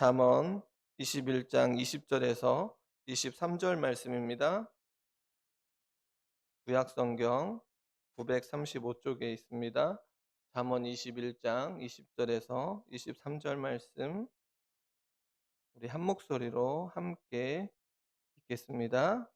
잠언 21장 20절에서 23절 말씀입니다. 구약 성경 935쪽에 있습니다. 잠언 21장 20절에서 23절 말씀 우리 한 목소리로 함께 읽겠습니다.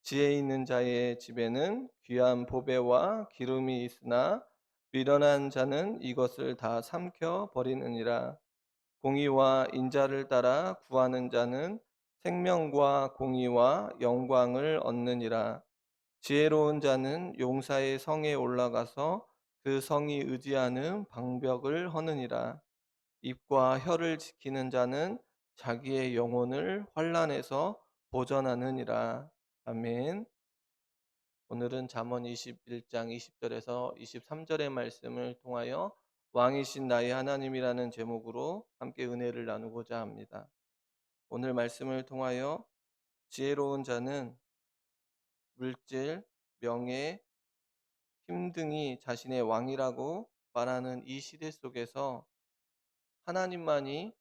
지혜 있는 자의 집에는 귀한 보배와 기름이 있으나 미련한 자는 이것을 다 삼켜 버리느니라. 공의와 인자를 따라 구하는 자는 생명과 공의와 영광을 얻느니라. 지혜로운 자는 용사의 성에 올라가서 그 성이 의지하는 방벽을 허느니라. 입과 혀를 지키는 자는 자기의 영혼을 환란에서 보전하느니라. 아멘. 오늘은 잠언 21장 20절에서 23절의 말씀을 통하여 왕이신 나의 하나님이라는 제목으로 함께 은혜를 나누고자 합니다. 오늘 말씀을 통하여 지혜로운 자는 물질, 명예, 힘 등이 자신의 왕이라고 말하는 이 시대 속에서 하나님만이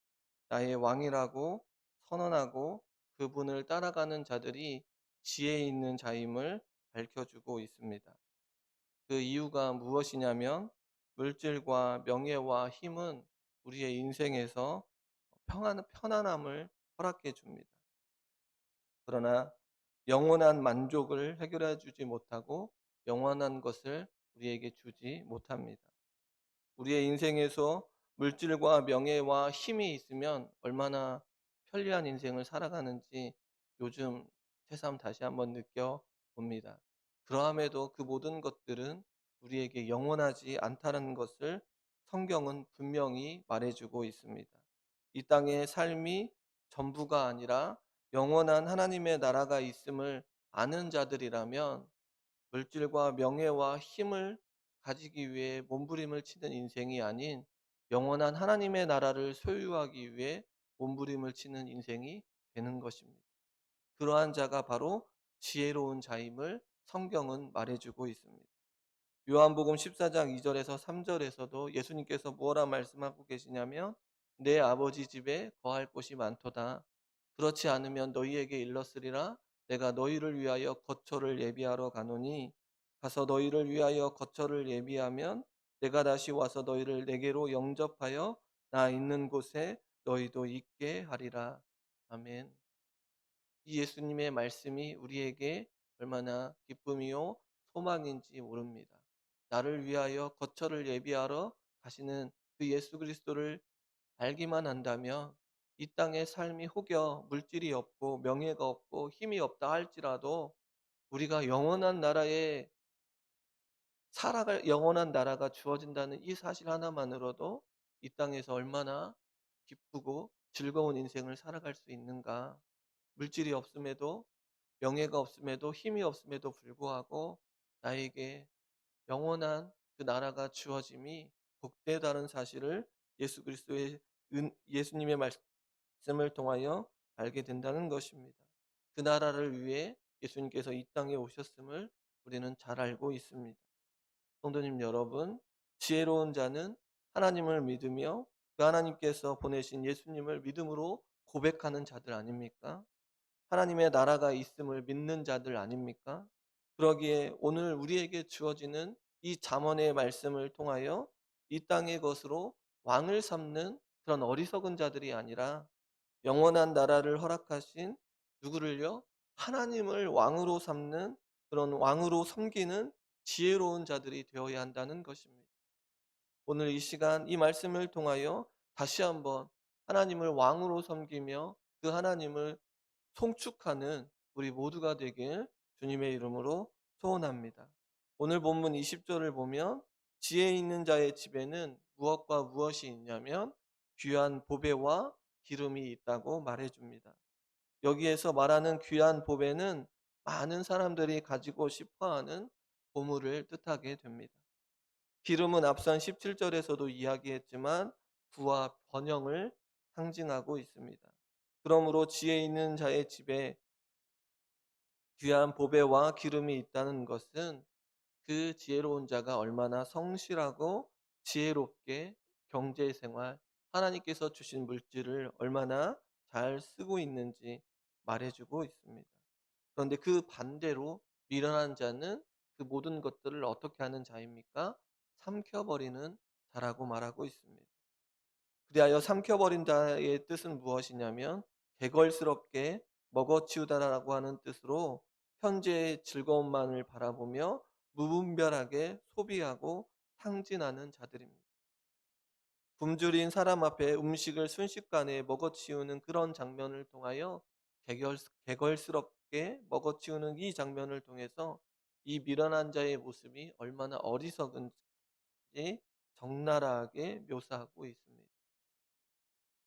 나의 왕이라고 선언하고 그분을 따라가는 자들이 지혜 있는 자임을 밝혀주고 있습니다. 그 이유가 무엇이냐면 물질과 명예와 힘은 우리의 인생에서 평안, 편안함을 허락해 줍니다. 그러나 영원한 만족을 해결해 주지 못하고 영원한 것을 우리에게 주지 못합니다. 우리의 인생에서 물질과 명예와 힘이 있으면 얼마나 편리한 인생을 살아가는지 요즘 새삼 다시 한번 느껴봅니다. 그러함에도 그 모든 것들은 우리에게 영원하지 않다는 것을 성경은 분명히 말해주고 있습니다. 이 땅의 삶이 전부가 아니라 영원한 하나님의 나라가 있음을 아는 자들이라면 물질과 명예와 힘을 가지기 위해 몸부림을 치는 인생이 아닌 영원한 하나님의 나라를 소유하기 위해 몸부림을 치는 인생이 되는 것입니다. 그러한 자가 바로 지혜로운 자임을 성경은 말해주고 있습니다. 요한복음 14장 2절에서 3절에서도 예수님께서 무엇라 말씀하고 계시냐면 내 아버지 집에 거할 곳이 많도다. 그렇지 않으면 너희에게 일렀으리라 내가 너희를 위하여 거처를 예비하러 가노니 가서 너희를 위하여 거처를 예비하면 내가 다시 와서 너희를 내게로 영접하여 나 있는 곳에 너희도 있게 하리라. 아멘. 이 예수님의 말씀이 우리에게 얼마나 기쁨이요 소망인지 모릅니다. 나를 위하여 거처를 예비하러 가시는 그 예수 그리스도를 알기만 한다면 이 땅의 삶이 혹여 물질이 없고 명예가 없고 힘이 없다 할지라도 우리가 영원한 나라에 살아갈 영원한 나라가 주어진다는 이 사실 하나만으로도 이 땅에서 얼마나 기쁘고 즐거운 인생을 살아갈 수 있는가. 물질이 없음에도 명예가 없음에도 힘이 없음에도 불구하고 나에게 영원한 그 나라가 주어짐이 복되다는 사실을 예수 그리스도의 은, 예수님의 말씀을 통하여 알게 된다는 것입니다. 그 나라를 위해 예수님께서 이 땅에 오셨음을 우리는 잘 알고 있습니다. 성도님 여러분, 지혜로운 자는 하나님을 믿으며 그 하나님께서 보내신 예수님을 믿음으로 고백하는 자들 아닙니까? 하나님의 나라가 있음을 믿는 자들 아닙니까? 그러기에 오늘 우리에게 주어지는 이 잠언의 말씀을 통하여 이 땅의 것으로 왕을 삼는 그런 어리석은 자들이 아니라 영원한 나라를 허락하신 누구를요? 하나님을 왕으로 삼는 그런 왕으로 섬기는 지혜로운 자들이 되어야 한다는 것입니다. 오늘 이 시간 이 말씀을 통하여 다시 한번 하나님을 왕으로 섬기며 그 하나님을 송축하는 우리 모두가 되길 주님의 이름으로 소원합니다. 오늘 본문 20절을 보면 지혜 있는 자의 집에는 무엇과 무엇이 있냐면 귀한 보배와 기름이 있다고 말해줍니다. 여기에서 말하는 귀한 보배는 많은 사람들이 가지고 싶어 하는 보물을 뜻하게 됩니다. 기름은 앞선 17절에서도 이야기했지만 부와 번영을 상징하고 있습니다. 그러므로 지혜 있는 자의 집에 귀한 보배와 기름이 있다는 것은 그 지혜로운 자가 얼마나 성실하고 지혜롭게 경제 생활, 하나님께서 주신 물질을 얼마나 잘 쓰고 있는지 말해 주고 있습니다. 그런데 그 반대로 미련한 자는 그 모든 것들을 어떻게 하는 자입니까? 삼켜버리는 자라고 말하고 있습니다. 그리하여 삼켜버린 자의 뜻은 무엇이냐면 개걸스럽게 먹어치우다라고 하는 뜻으로 현재의 즐거움만을 바라보며 무분별하게 소비하고 탕진하는 자들입니다. 굶주린 사람 앞에 음식을 순식간에 먹어치우는 그런 장면을 통하여 개걸, 개걸스럽게 먹어치우는 이 장면을 통해서 이 미련한 자의 모습이 얼마나 어리석은지 적나라하게 묘사하고 있습니다.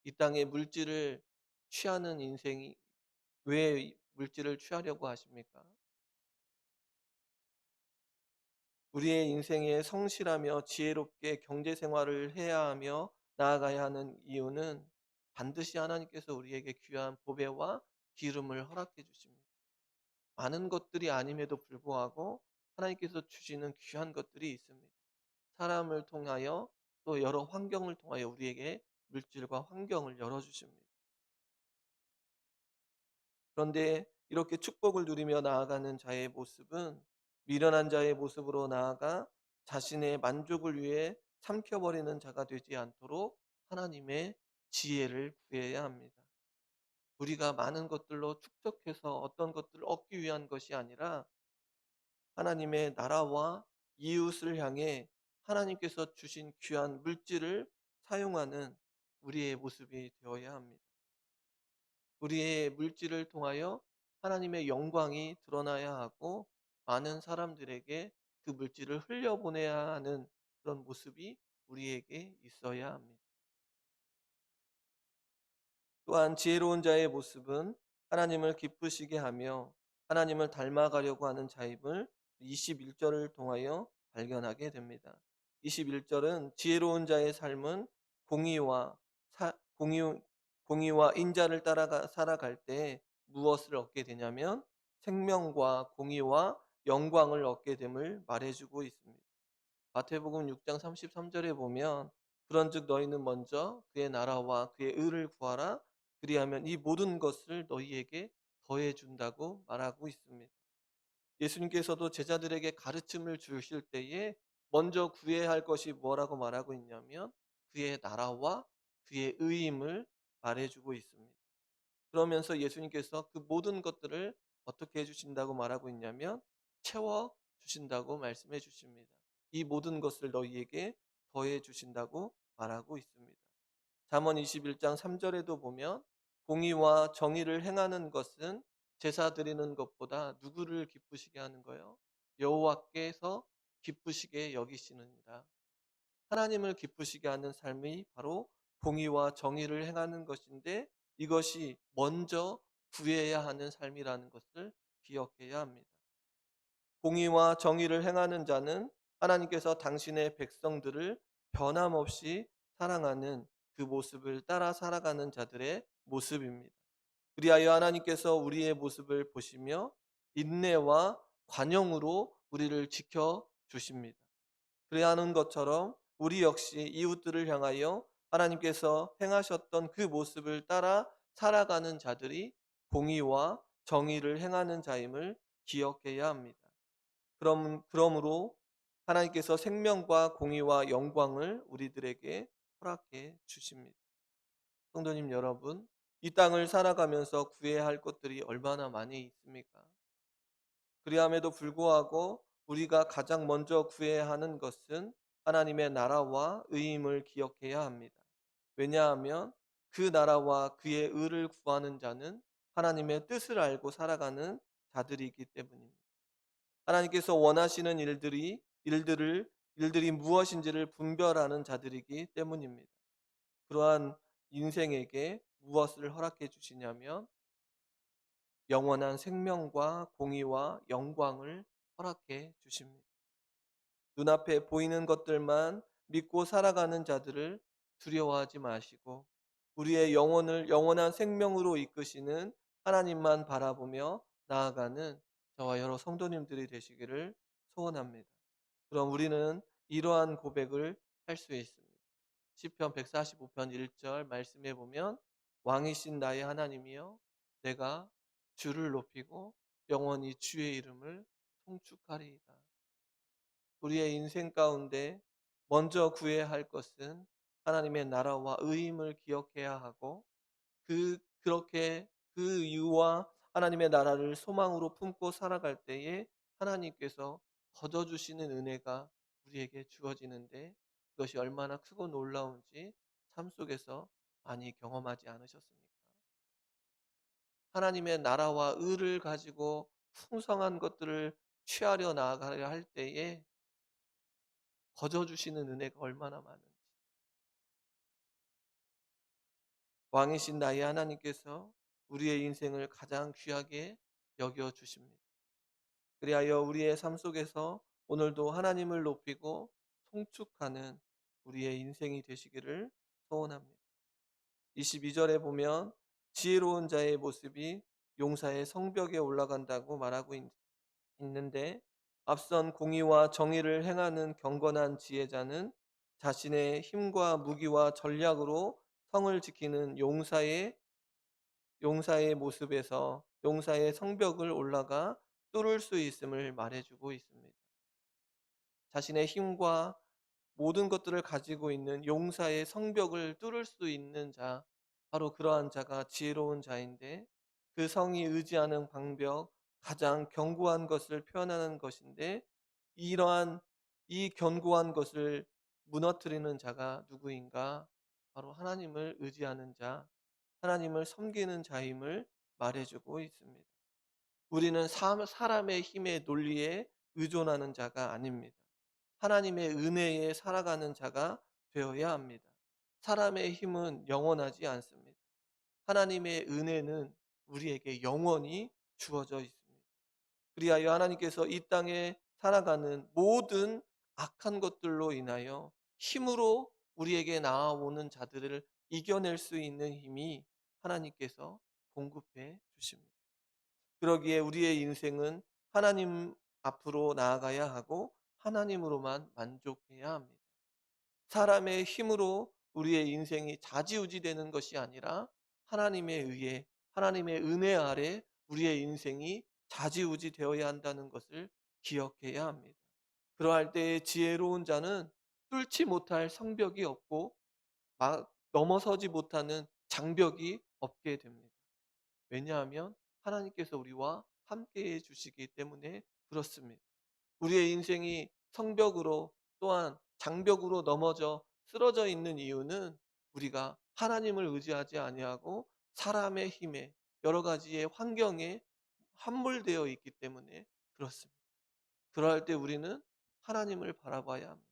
이 땅에 물질을 취하는 인생이 왜 물질을 취하려고 하십니까? 우리의 인생에 성실하며 지혜롭게 경제 생활을 해야 하며 나아가야 하는 이유는 반드시 하나님께서 우리에게 귀한 보배와 기름을 허락해 주십니다. 많은 것들이 아님에도 불구하고 하나님께서 주시는 귀한 것들이 있습니다. 사람을 통하여 또 여러 환경을 통하여 우리에게 물질과 환경을 열어주십니다. 그런데 이렇게 축복을 누리며 나아가는 자의 모습은 미련한 자의 모습으로 나아가 자신의 만족을 위해 삼켜버리는 자가 되지 않도록 하나님의 지혜를 구해야 합니다. 우리가 많은 것들로 축적해서 어떤 것들을 얻기 위한 것이 아니라 하나님의 나라와 이웃을 향해 하나님께서 주신 귀한 물질을 사용하는 우리의 모습이 되어야 합니다. 우리의 물질을 통하여 하나님의 영광이 드러나야 하고 많은 사람들에게 그 물질을 흘려보내야 하는 그런 모습이 우리에게 있어야 합니다. 또한 지혜로운 자의 모습은 하나님을 기쁘시게 하며 하나님을 닮아가려고 하는 자임을 21절을 통하여 발견하게 됩니다. 21절은 지혜로운 자의 삶은 공의와 사, 공의, 공의와 인자를 따라가 살아갈 때 무엇을 얻게 되냐면 생명과 공의와 영광을 얻게 됨을 말해주고 있습니다. 마태복음 6장 33절에 보면 그런즉 너희는 먼저 그의 나라와 그의 의를 구하라 그리하면 이 모든 것을 너희에게 더해 준다고 말하고 있습니다. 예수님께서도 제자들에게 가르침을 주실 때에 먼저 구해야 할 것이 뭐라고 말하고 있냐면 그의 나라와 그의 의임을 말해주고 있습니다. 그러면서 예수님께서 그 모든 것들을 어떻게 해주신다고 말하고 있냐면 채워 주신다고 말씀해 주십니다. 이 모든 것을 너희에게 더해 주신다고 말하고 있습니다. 잠언 21장 3절에도 보면 공의와 정의를 행하는 것은 제사 드리는 것보다 누구를 기쁘시게 하는 거예요? 여호와께서 기쁘시게 여기시느니라. 하나님을 기쁘시게 하는 삶이 바로 공의와 정의를 행하는 것인데 이것이 먼저 구해야 하는 삶이라는 것을 기억해야 합니다. 공의와 정의를 행하는 자는 하나님께서 당신의 백성들을 변함없이 사랑하는 그 모습을 따라 살아가는 자들의 모습입니다. 그리하여 하나님께서 우리의 모습을 보시며 인내와 관용으로 우리를 지켜 주십니다. 그래야 하는 것처럼 우리 역시 이웃들을 향하여 하나님께서 행하셨던 그 모습을 따라 살아가는 자들이 공의와 정의를 행하는 자임을 기억해야 합니다. 그럼, 그러므로 하나님께서 생명과 공의와 영광을 우리들에게 허락해 주십니다. 성도님 여러분, 이 땅을 살아가면서 구해야 할 것들이 얼마나 많이 있습니까? 그리함에도 불구하고 우리가 가장 먼저 구해야 하는 것은 하나님의 나라와 의임을 기억해야 합니다. 왜냐하면 그 나라와 그의 의를 구하는 자는 하나님의 뜻을 알고 살아가는 자들이기 때문입니다. 하나님께서 원하시는 일들이 일들을 일들이 무엇인지를 분별하는 자들이기 때문입니다. 그러한 인생에게 무엇을 허락해 주시냐면 영원한 생명과 공의와 영광을 허락해 주십니다. 눈앞에 보이는 것들만 믿고 살아가는 자들을 두려워하지 마시고 우리의 영혼을 영원한 생명으로 이끄시는 하나님만 바라보며 나아가는 저와 여러 성도님들이 되시기를 소원합니다. 그럼 우리는 이러한 고백을 할 수 있습니다. 시편 145편 1절 말씀해 보면 왕이신 나의 하나님이여 내가 주를 높이고 영원히 주의 이름을 송축하리이다. 우리의 인생 가운데 먼저 구해야 할 것은 하나님의 나라와 의임을 기억해야 하고 그 그렇게 그 이유와 하나님의 나라를 소망으로 품고 살아갈 때에 하나님께서 거저 주시는 은혜가 우리에게 주어지는데 그것이 얼마나 크고 놀라운지 삶 속에서 많이 경험하지 않으셨습니까? 하나님의 나라와 의를 가지고 풍성한 것들을 취하려 나아가려 할 때에 거저 주시는 은혜가 얼마나 많은지. 왕이신 나의 하나님께서 우리의 인생을 가장 귀하게 여겨 주십니다. 그리하여 우리의 삶 속에서 오늘도 하나님을 높이고 송축하는 우리의 인생이 되시기를 소원합니다. 22절에 보면 지혜로운 자의 모습이 용사의 성벽에 올라간다고 말하고 있, 있는데 앞선 공의와 정의를 행하는 경건한 지혜자는 자신의 힘과 무기와 전략으로 성을 지키는 용사의 용사의 모습에서 용사의 성벽을 올라가 뚫을 수 있음을 말해주고 있습니다. 자신의 힘과 모든 것들을 가지고 있는 용사의 성벽을 뚫을 수 있는 자, 바로 그러한 자가 지혜로운 자인데 그 성이 의지하는 방벽, 가장 견고한 것을 표현하는 것인데 이러한 이 견고한 것을 무너뜨리는 자가 누구인가? 바로 하나님을 의지하는 자, 하나님을 섬기는 자임을 말해주고 있습니다. 우리는 사람의 힘의 논리에 의존하는 자가 아닙니다. 하나님의 은혜에 살아가는 자가 되어야 합니다. 사람의 힘은 영원하지 않습니다. 하나님의 은혜는 우리에게 영원히 주어져 있습니다. 그리하여 하나님께서 이 땅에 살아가는 모든 악한 것들로 인하여 힘으로 우리에게 나아오는 자들을 이겨낼 수 있는 힘이 하나님께서 공급해 주십니다. 그러기에 우리의 인생은 하나님 앞으로 나아가야 하고 하나님으로만 만족해야 합니다. 사람의 힘으로 우리의 인생이 자지우지되는 것이 아니라 하나님에 의해 하나님의 은혜 아래 우리의 인생이 자지우지 되어야 한다는 것을 기억해야 합니다. 그러할 때에 지혜로운 자는 뚫지 못할 성벽이 없고 막 넘어서지 못하는 장벽이 없게 됩니다. 왜냐하면 하나님께서 우리와 함께 해 주시기 때문에 그렇습니다. 우리의 인생이 성벽으로 또한 장벽으로 넘어져 쓰러져 있는 이유는 우리가 하나님을 의지하지 아니하고 사람의 힘에 여러 가지의 환경에 함몰되어 있기 때문에 그렇습니다. 그러할 때 우리는 하나님을 바라봐야 합니다.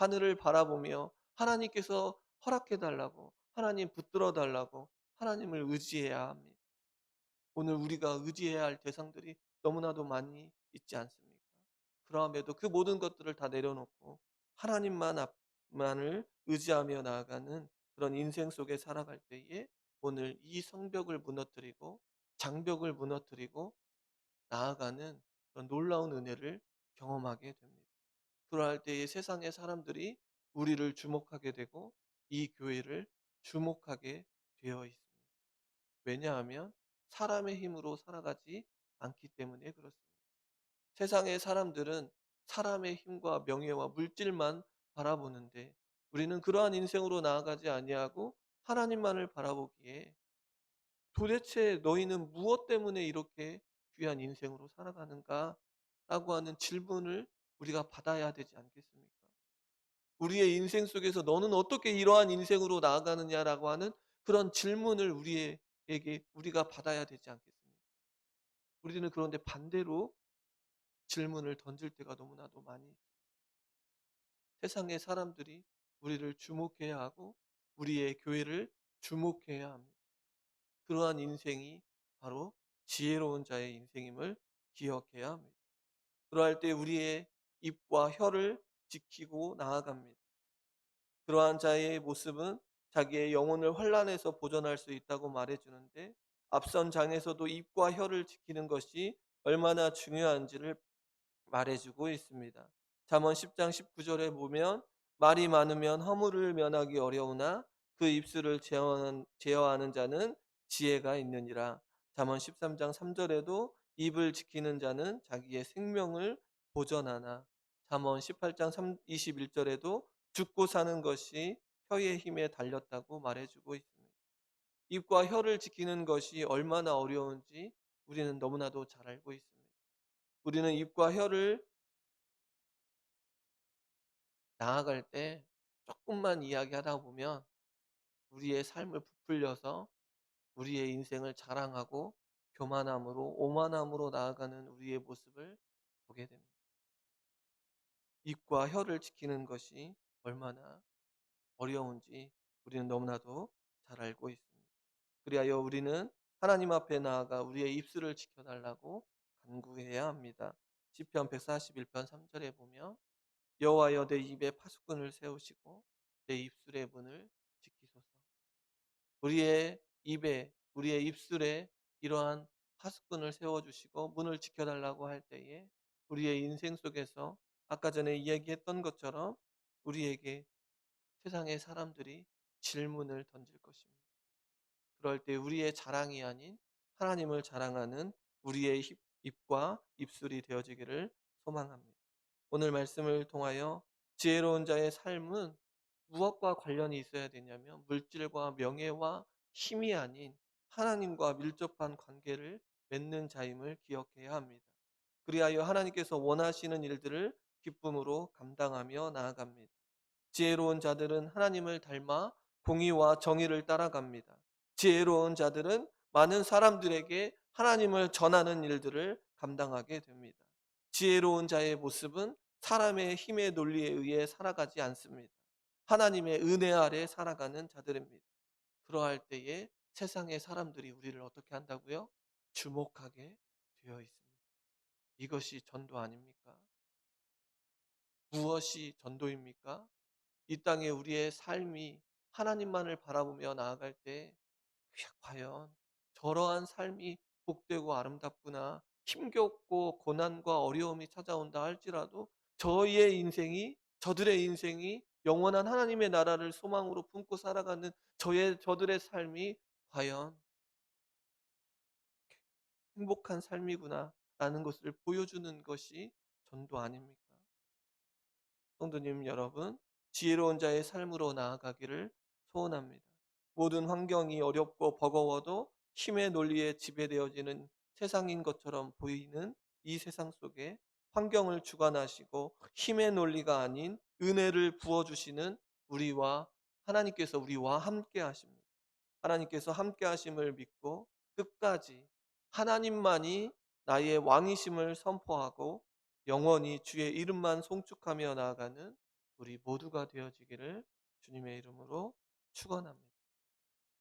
하늘을 바라보며 하나님께서 허락해 달라고 하나님 붙들어 달라고 하나님을 의지해야 합니다. 오늘 우리가 의지해야 할 대상들이 너무나도 많이 있지 않습니까? 그러함에도 그 모든 것들을 다 내려놓고 하나님만 만을 의지하며 나아가는 그런 인생 속에 살아갈 때에 오늘 이 성벽을 무너뜨리고 장벽을 무너뜨리고 나아가는 그런 놀라운 은혜를 경험하게 됩니다. 그러할 때에 세상의 사람들이 우리를 주목하게 되고 이 교회를 주목하게 되어 있습니다. 왜냐하면 사람의 힘으로 살아가지 않기 때문에 그렇습니다. 세상의 사람들은 사람의 힘과 명예와 물질만 바라보는데 우리는 그러한 인생으로 나아가지 아니하고 하나님만을 바라보기에 도대체 너희는 무엇 때문에 이렇게 귀한 인생으로 살아가는가? 라고 하는 질문을 우리가 받아야 되지 않겠습니까? 우리의 인생 속에서 너는 어떻게 이러한 인생으로 나아가느냐라고 하는 그런 질문을 우리에게 우리가 받아야 되지 않겠습니까? 우리는 그런데 반대로 질문을 던질 때가 너무나도 많이 있습니다. 세상의 사람들이 우리를 주목해야 하고 우리의 교회를 주목해야 합니다. 그러한 인생이 바로 지혜로운 자의 인생임을 기억해야 합니다. 그러할 때 우리의 입과 혀를 지키고 나아갑니다. 그러한 자의 모습은 자기의 영혼을 환란에서 보존할 수 있다고 말해주는데 앞선 장에서도 입과 혀를 지키는 것이 얼마나 중요한지를 말해주고 있습니다. 잠언 10장 19절에 보면 말이 많으면 허물을 면하기 어려우나 그 입술을 제어하는, 제어하는 자는 지혜가 있느니라. 잠언 13장 3절에도 입을 지키는 자는 자기의 생명을 보전하나. 잠언 18장 3, 21절에도 죽고 사는 것이 혀의 힘에 달렸다고 말해주고 있습니다. 입과 혀를 지키는 것이 얼마나 어려운지 우리는 너무나도 잘 알고 있습니다. 우리는 입과 혀를 나아갈 때 조금만 이야기하다 보면 우리의 삶을 부풀려서 우리의 인생을 자랑하고 교만함으로 오만함으로 나아가는 우리의 모습을 보게 됩니다. 입과 혀를 지키는 것이 얼마나 어려운지 우리는 너무나도 잘 알고 있습니다. 그리하여 우리는 하나님 앞에 나아가 우리의 입술을 지켜달라고 간구해야 합니다. 시편 141편 3절에 보면 여호와여 내 입에 파수꾼을 세우시고 내 입술의 문을 지키소서. 우리의 입에 우리의 입술에 이러한 파수꾼을 세워 주시고 문을 지켜 달라고 할 때에 우리의 인생 속에서 아까 전에 이야기했던 것처럼 우리에게 세상의 사람들이 질문을 던질 것입니다. 그럴 때 우리의 자랑이 아닌 하나님을 자랑하는 우리의 입- 입과 입술이 되어지기를 소망합니다. 오늘 말씀을 통하여 지혜로운 자의 삶은 무엇과 관련이 있어야 되냐면 물질과 명예와 힘이 아닌 하나님과 밀접한 관계를 맺는 자임을 기억해야 합니다. 그리하여 하나님께서 원하시는 일들을 기쁨으로 감당하며 나아갑니다. 지혜로운 자들은 하나님을 닮아 공의와 정의를 따라갑니다. 지혜로운 자들은 많은 사람들에게 하나님을 전하는 일들을 감당하게 됩니다. 지혜로운 자의 모습은 사람의 힘의 논리에 의해 살아가지 않습니다. 하나님의 은혜 아래 살아가는 자들입니다. 그러할 때에 세상의 사람들이 우리를 어떻게 한다고요? 주목하게 되어 있습니다. 이것이 전도 아닙니까? 무엇이 전도입니까? 이 땅에 우리의 삶이 하나님만을 바라보며 나아갈 때 과연 저러한 삶이 복되고 아름답구나 힘겹고 고난과 어려움이 찾아온다 할지라도 저희의 인생이 저들의 인생이 영원한 하나님의 나라를 소망으로 품고 살아가는 저의 저들의 삶이 과연 행복한 삶이구나라는 것을 보여주는 것이 전도 아닙니까? 성도님 여러분, 지혜로운 자의 삶으로 나아가기를 소원합니다. 모든 환경이 어렵고 버거워도 힘의 논리에 지배되어지는 세상인 것처럼 보이는 이 세상 속에 환경을 주관하시고 힘의 논리가 아닌 은혜를 부어주시는 우리와 하나님께서 우리와 함께 하십니다. 하나님께서 함께 하심을 믿고 끝까지 하나님만이 나의 왕이심을 선포하고 영원히 주의 이름만 송축하며 나아가는 우리 모두가 되어지기를 주님의 이름으로 축원합니다.